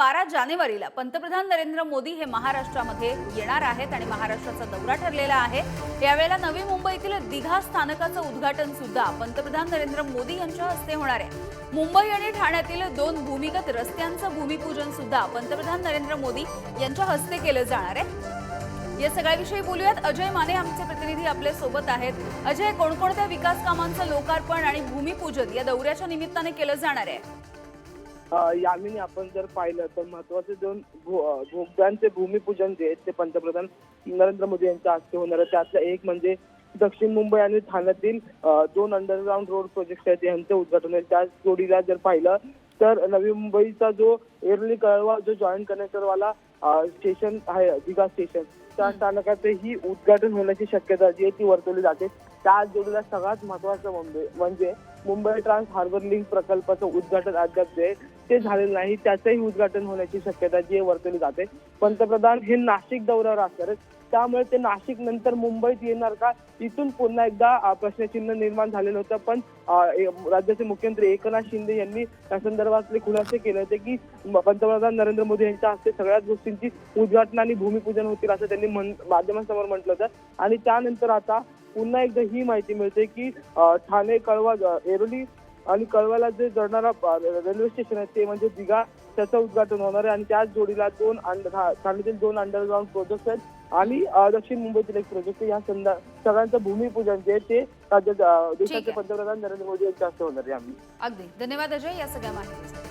बारा जानेवारीला पंतप्रधान नरेंद्र मोदी हे महाराष्ट्रामध्ये येणार आहेत आणि महाराष्ट्राचा दौरा ठरलेला आहे. यावेळेला नवी मुंबईतील दिघा स्थानकाचं उद्घाटन सुद्धा पंतप्रधान नरेंद्र मोदी यांच्या हस्ते होणार आहे. मुंबई आणि ठाण्यातील दोन भूमिगत रस्त्यांचं भूमिपूजन सुद्धा पंतप्रधान नरेंद्र मोदी यांच्या हस्ते केलं जाणार आहे. या सगळ्याविषयी बोलूयात. अजय माने आमचे प्रतिनिधी आपल्यासोबत आहेत. अजय कोणकोणत्या विकास कामांचं लोकार्पण आणि भूमिपूजन या दौऱ्याच्या निमित्ताने केलं जाणार आहे? यामिनी आपण जर पाहिलं तर महत्त्वाचे दोन भोगद्यांचे भूमिपूजन जे आहे ते पंतप्रधान नरेंद्र मोदी यांच्या हस्ते होणार आहे. त्यातलं एक म्हणजे दक्षिण मुंबई आणि ठाण्यातील दोन अंडरग्राऊंड रोड प्रोजेक्ट आहेत यांचं उद्घाटन आहे. त्याच जोडीला जर पाहिलं तर नवी मुंबईचा जो एरली कळवा जो जॉईंट कनेक्टरवाला स्टेशन आहे दिघा स्टेशन त्या स्थानकाचंही उद्घाटन होण्याची शक्यता जी आहे ती वर्तवली जाते. त्याच जोडीला सगळ्यात महत्वाचं म्हणजे म्हणजे मुंबई ट्रान्स हार्बर लिंक प्रकल्पाचं उद्घाटन अद्याप जे आहे ते झालेलं नाही. त्याचंही उद्घाटन होण्याची शक्यता जी वर्तवली जाते. पंतप्रधान हे नाशिक दौऱ्यावर असणार त्यामुळे ते नाशिक नंतर मुंबईत येणार का? इथून पुन्हा एकदा प्रश्नचिन्ह निर्माण झालेलं होतं. पण राज्याचे मुख्यमंत्री एकनाथ शिंदे यांनी त्या संदर्भातले खुलासे केले होते की पंतप्रधान नरेंद्र मोदी यांच्या हस्ते सगळ्याच गोष्टींची उद्घाटन आणि भूमिपूजन होतील असं त्यांनी माध्यमांसमोर म्हटलं होतं. आणि त्यानंतर आता पुन्हा एकदा ही माहिती मिळते की ठाणे कळवा एरोली आणि कळव्याला जे जोडणारा रेल्वे स्टेशन आहे ते म्हणजे दिघा त्याचं उद्घाटन होणार आहे. आणि त्याच जोडीला दोन ठाण्यातील दोन अंडरग्राऊंड प्रोजेक्ट आहेत. आणि दक्षिण मुंबईतील एक प्रोजेक्ट या संदा सगळ्यांचं भूमिपूजन जे ते देशाचे. पंतप्रधान नरेंद्र मोदी यांच्या हस्ते होणार आहे आम्ही. अगदी. धन्यवाद अजय या सगळ्या माहितीसाठी.